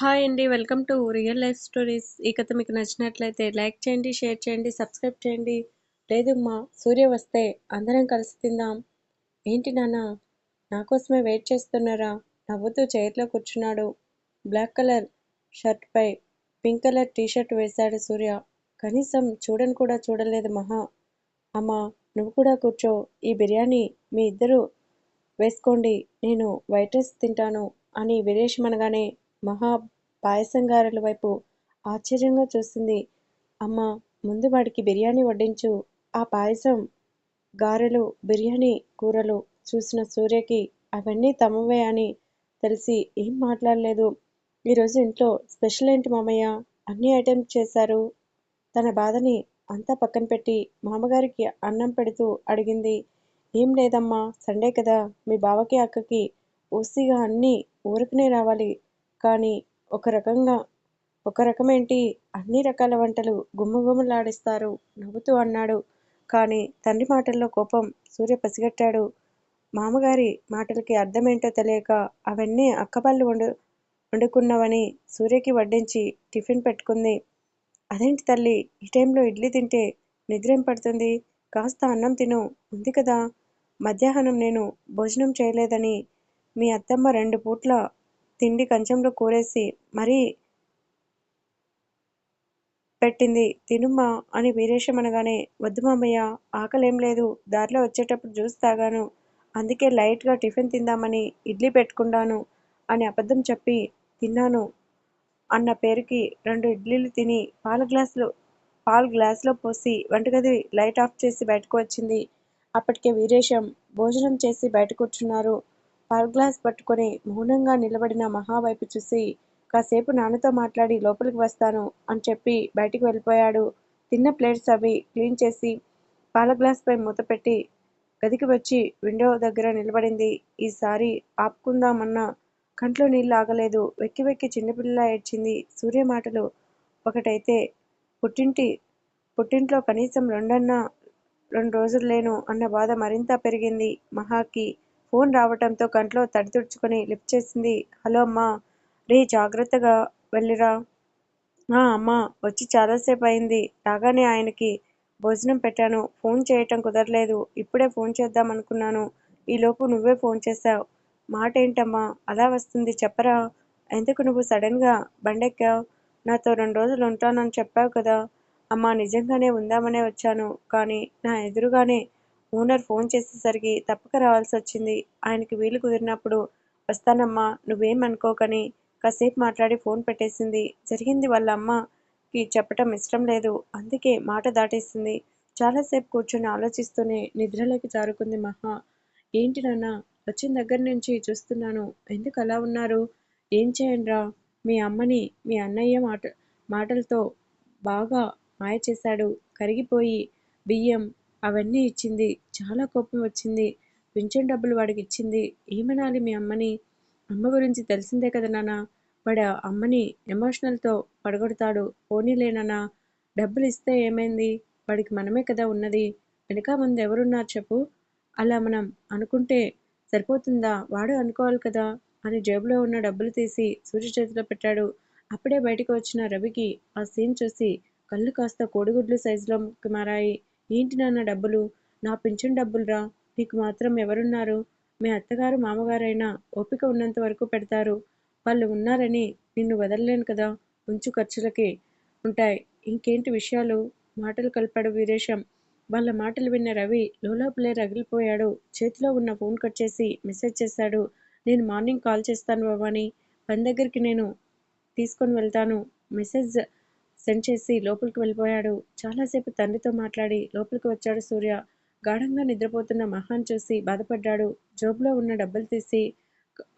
Hi అండి. Welcome to real life stories. ఈ కథ మీకు నచ్చినట్లయితే లైక్ చేయండి, షేర్ చేయండి, సబ్స్క్రైబ్ చేయండి. లేదమ్మా సూర్య వస్తే అందరం కలిసి తిందాం. ఏంటి నాన్న నా కోసమే వెయిట్ చేస్తున్నారా? నవ్వుతూ చైర్లో కూర్చున్నాడు. బ్లాక్ కలర్ షర్ట్పై పింక్ కలర్ టీషర్ట్ వేశాడు సూర్య. కనీసం చూడని కూడా చూడలేదు మహా. అమ్మా నువ్వు కూడా కూర్చో. ఈ బిర్యానీ మీ ఇద్దరు వేసుకోండి. నేను వైట్ రైస్ తింటాను అని విరేష్ అనగానే మహా పాయసం గారెల వైపు ఆశ్చర్యంగా చూసింది. అమ్మా ముందు వాడికి బిర్యానీ వడ్డించు. ఆ పాయసం, గారెలు, బిర్యానీ, కూరలు చూసిన సూర్యకి అవన్నీ తమవే అని తెలిసి ఏం మాట్లాడలేదు. ఈరోజు ఇంట్లో స్పెషల్ ఏంటి మామయ్య? అన్ని ఐటమ్స్ చేశారు. తన బాధని అంతా పక్కన పెట్టి మామగారికి అన్నం పెడుతూ అడిగింది. ఏం లేదమ్మా సండే కదా మీ బావకి అక్కకి ఓసిగా అన్నీ ఊరకనే రావాలి. కానీ ఒక రకంగా ఒక రకమేంటి అన్ని రకాల వంటలు గుమగుమలాడిస్తారు నవ్వుతూ అన్నాడు. కానీ తండ్రి మాటల్లో కోపం సూర్య పసిగట్టాడు. మామగారి మాటలకి అర్థమేంటో తెలియక అవన్నీ అక్కబళ్ళు వండు వండుకున్నవని సూర్యకి వడ్డించి టిఫిన్ పెట్టుకుంది. అదేంటి తల్లి ఈ టైంలో ఇడ్లీ తింటే నిద్రేం పడుతుంది? కాస్త అన్నం తిను ఉంది కదా. మధ్యాహ్నం నేను భోజనం చేయలేదని మీ అత్తమ్మ రెండు పూట్ల తిండి కంచంలో కూరేసి మరీ పెట్టింది తినుమ్మా అని వీరేశం అనగానే వద్దు మామయ్య ఆకలేం లేదు. దారిలో వచ్చేటప్పుడు జ్యూస్ తాగాను. అందుకే లైట్గా టిఫిన్ తిందామని ఇడ్లీ పెట్టుకున్నాను అని అబద్ధం చెప్పి తిన్నాను అన్న పేరుకి రెండు ఇడ్లీలు తిని పాల గ్లాసులో పాలు గ్లాసులో పోసి వంటగది లైట్ ఆఫ్ చేసి బయటకు వచ్చింది. అప్పటికే వీరేశం భోజనం చేసి బయట కూర్చున్నారు. పాల గ్లాస్ పట్టుకొని మౌనంగా నిలబడిన మహా వైపు చూసి కాసేపు నాన్నతో మాట్లాడి లోపలికి వస్తాను అని చెప్పి బయటికి వెళ్ళిపోయాడు. తిన్న ప్లేట్స్ అవి క్లీన్ చేసి పాల గ్లాస్ పై మూత పెట్టి గదికి వచ్చి విండో దగ్గర నిలబడింది. ఈసారి ఆపుకుందామన్న కంట్లో నీళ్ళు ఆగలేదు. వెక్కి వెక్కి చిన్నపిల్ల ఏడ్చింది. సూర్య మాటలు ఒకటైతే పుట్టింటి పుట్టింట్లో కనీసం రెండన్నా రెండు రోజులు లేను అన్న బాధ మరింత పెరిగింది మహాకి. ఫోన్ రావటంతో కంట్లో తడి తుడుచుకొని లిఫ్ట్ చేసింది. హలో అమ్మా రే జాగ్రత్తగా వెళ్ళిరా. ఆ అమ్మా వచ్చి చాలాసేపు అయింది. రాగానే ఆయనకి భోజనం పెట్టాను. ఫోన్ చేయటం కుదరలేదు. ఇప్పుడే ఫోన్ చేద్దామనుకున్నాను. ఈలోపు నువ్వే ఫోన్ చేసావ్ మాట ఏంటమ్మా అలా వస్తుంది చెప్పరా? ఎందుకు నువ్వు సడన్గా బండెక్కావు నాతో రెండు రోజులు ఉంటానని చెప్పావు కదా. అమ్మా నిజంగానే ఉందామనే వచ్చాను. కానీ నా ఎదురుగానే ఓనర్ ఫోన్ చేసేసరికి తప్పక రావాల్సి వచ్చింది. ఆయనకి వీలు కుదిరినప్పుడు వస్తానమ్మా నువ్వేం అనుకోకని కాసేపు మాట్లాడి ఫోన్ పెట్టేసింది. జరిగింది వాళ్ళ అమ్మకి చెప్పటం ఇష్టం లేదు. అందుకే మాట దాటేసింది. చాలాసేపు కూర్చొని ఆలోచిస్తూనే నిద్రలోకి జారుకుంది మహా. ఏంటి నాన్న వచ్చిన దగ్గర నుంచి చూస్తున్నాను. ఎందుకు అలా ఉన్నారు? ఏం చేయండిరా మీ అమ్మని మీ అన్నయ్య మాట మాటలతో బాగా మాయ చేశాడు. కరిగిపోయి బియ్యం అవన్నీ ఇచ్చింది. చాలా కోపం వచ్చింది. పింఛన్ డబ్బులు వాడికి ఇచ్చింది. ఏమనాలి మీ అమ్మని? అమ్మ గురించి తెలిసిందే కదా నాన్నా వాడు అమ్మని ఎమోషనల్తో పడగొడతాడు. పోనీలే నాన్నా డబ్బులు ఇస్తే ఏమైంది? వాడికి మనమే కదా ఉన్నది. వెనక ముందు ఎవరున్నారు చెప్పు? అలా మనం అనుకుంటే సరిపోతుందా? వాడు అనుకోవాలి కదా అని జేబులో ఉన్న డబ్బులు తీసి సూర్య చేతిలో పెట్టాడు. అప్పుడే బయటకు వచ్చిన రవికి ఆ సీన్ చూసి కళ్ళు కాస్త కోడిగుడ్లు సైజులోకి మారాయి. ఏంటి నాన్న డబ్బులు? నా పింఛన్ డబ్బుల్రా. నీకు మాత్రం ఎవరున్నారు? మీ అత్తగారు మామగారైనా ఓపిక ఉన్నంత వరకు పెడతారు. వాళ్ళు ఉన్నారని నిన్ను వదలలేను కదా ఉంచు ఖర్చులకి ఉంటాయి ఇంకేంటి విషయాలు? మాటలు కలిపాడు వీరేశం. వాళ్ళ మాటలు విన్న రవి లోలోపలే రగిలిపోయాడు. చేతిలో ఉన్న ఫోన్ కట్ చేసి మెసేజ్ చేశాడు. నేను మార్నింగ్ కాల్ చేస్తాను బాబాని పని దగ్గరికి నేను తీసుకొని వెళ్తాను. మెసేజ్ సెండ్ చేసి లోపలికి వెళ్ళిపోయాడు. చాలాసేపు తండ్రితో మాట్లాడి లోపలికి వచ్చాడు సూర్య. గాఢంగా నిద్రపోతున్న మహాన్ చూసి బాధపడ్డాడు. జేబులో ఉన్న డబ్బులు తీసి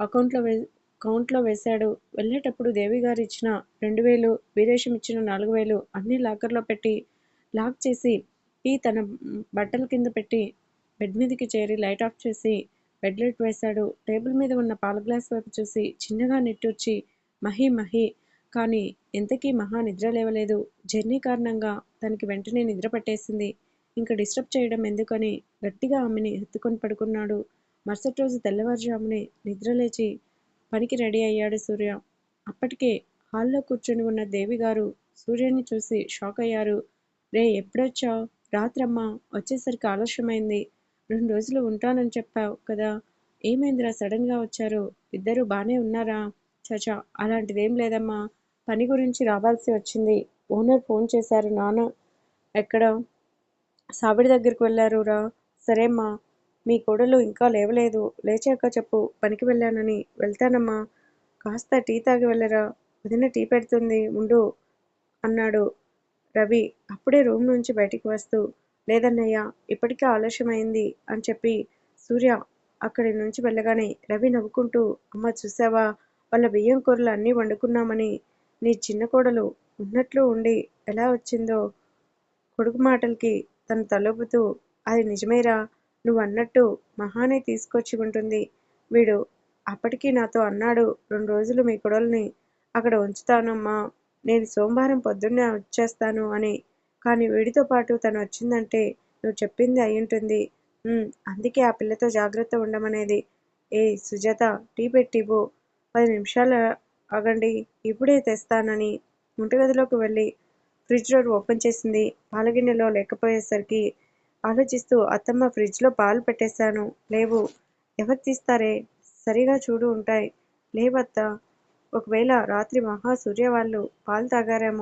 అకౌంట్లో వే కౌంట్లో వేశాడు. వెళ్ళేటప్పుడు దేవి గారు ఇచ్చిన రెండు వేలు వీరేశం ఇచ్చిన నాలుగు వేలు అన్నీ లాకర్లో పెట్టి లాక్ చేసి ఈ తన బట్టల కింద పెట్టి బెడ్ మీదకి చేరి లైట్ ఆఫ్ చేసి బెడ్ లైట్ వేశాడు. టేబుల్ మీద ఉన్న పాల గ్లాస్ వైపు చూసి చిన్నగా నిట్టూర్చి మహి మహి కానీ ఎంతకీ మహా నిద్ర లేవలేదు. జర్నీ కారణంగా తనకి వెంటనే నిద్ర పట్టేసింది. ఇంక డిస్టర్బ్ చేయడం ఎందుకని గట్టిగా ఆమెని ఎత్తుకొని పడుకున్నాడు. మరుసటి రోజు తెల్లవారుజామునే నిద్రలేచి పనికి రెడీ అయ్యాడు సూర్య. అప్పటికే హాల్లో కూర్చుని ఉన్న దేవిగారు సూర్యని చూసి షాక్ అయ్యారు. రే ఎప్పుడొచ్చావ్? రాత్రమ్మా వచ్చేసరికి ఆలస్యమైంది. రెండు రోజులు ఉంటానని చెప్పావ్ కదా! ఏమైందిరా సడన్గా వచ్చారు? ఇద్దరూ బానే ఉన్నారా? చచా అలాంటిదేం లేదమ్మా! పని గురించి రావాల్సి వచ్చింది. ఓనర్ ఫోన్ చేశారు నాన్న ఎక్కడ? సావిడి దగ్గరకు వెళ్ళారురా! సరేమ్మా! మీ కోడలు ఇంకా లేవలేదు. లేచాక చెప్పు పనికి వెళ్ళానని. వెళ్తానమ్మా! కాస్త టీ తాగి వెళ్ళరా! వదిన టీ పెడుతుంది ఉండు అన్నాడు రవి అప్పుడే రూమ్ నుంచి బయటికి వస్తూ. లేదన్నయ్యా! ఇప్పటికే ఆలస్యం అయింది అని చెప్పి సూర్య అక్కడి నుంచి వెళ్ళగానే రవి నవ్వుకుంటూ అమ్మ చూశావా? వాళ్ళ బియ్యం కూరలు అన్నీ వండుకున్నామని నీ చిన్న కోడలు ఉన్నట్లు ఉండి ఎలా వచ్చిందో? కొడుకు మాటలకి తను తలొపుతూ అది నిజమేరా! నువ్వు అన్నట్టు మహానే తీసుకొచ్చి ఉంటుంది. వీడు అప్పటికి నాతో అన్నాడు రెండు రోజులు మీ కొడల్ని అక్కడ ఉంచుతానమ్మా! నేను సోమవారం పొద్దున్నే వచ్చేస్తాను అని. కానీ వీడితో పాటు తను వచ్చిందంటే నువ్వు చెప్పింది అయ్యుంటుంది. అందుకే ఆ పిల్లతో జాగ్రత్త ఉండమనేది. ఏ సుజాత టీ పెట్టివ్వు. పది నిమిషాల ఆగండి ఇప్పుడే తెస్తానని వంటగదిలోకి వెళ్ళి ఫ్రిడ్జ్ డోర్ ఓపెన్ చేసింది. పాలగిన్నెలో లేకపోయేసరికి ఆలోచిస్తూ అత్తమ్మ ఫ్రిడ్జ్లో లో పాలు పెట్టేశాను. లేవు. ఎవరు తీస్తారే? సరిగా చూడు ఉంటాయి లేవత్త ఒకవేళ రాత్రి మహా, సూర్య వాళ్ళు పాలు తాగారేమో